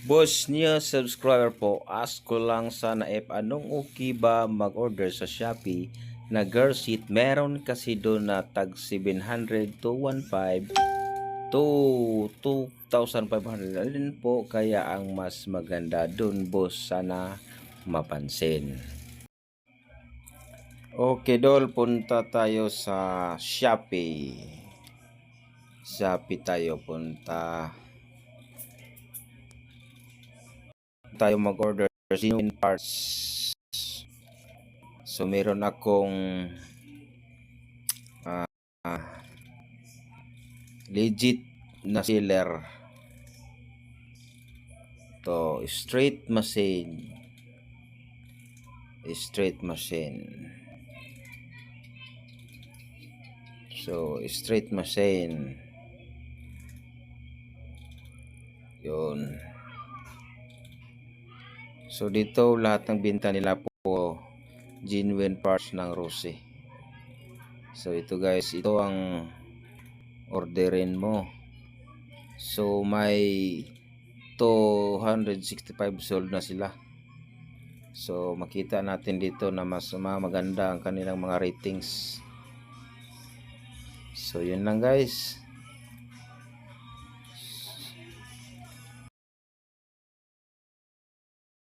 Boss niya subscriber po, ask ko lang sana if anong okay ba mag-order sa Shopee na girl seat. Meron kasi doon na tag 700 to 1.5 to 2,500 alin po kaya ang mas maganda doon boss sana mapansin. Okay dol, punta tayo sa Shopee. Shopee tayo punta. Tayo mag-order genuine parts. So meron akong ah, legit na sealer. To straight machine. Straight machine. So straight machine. Yun. So dito lahat ng binta nila po genuine parts ng Rose. So ito guys, ito ang orderin mo. So may 265 sold na sila. So makita natin dito na mas ma- maganda ang kanilang mga ratings. So yun lang guys.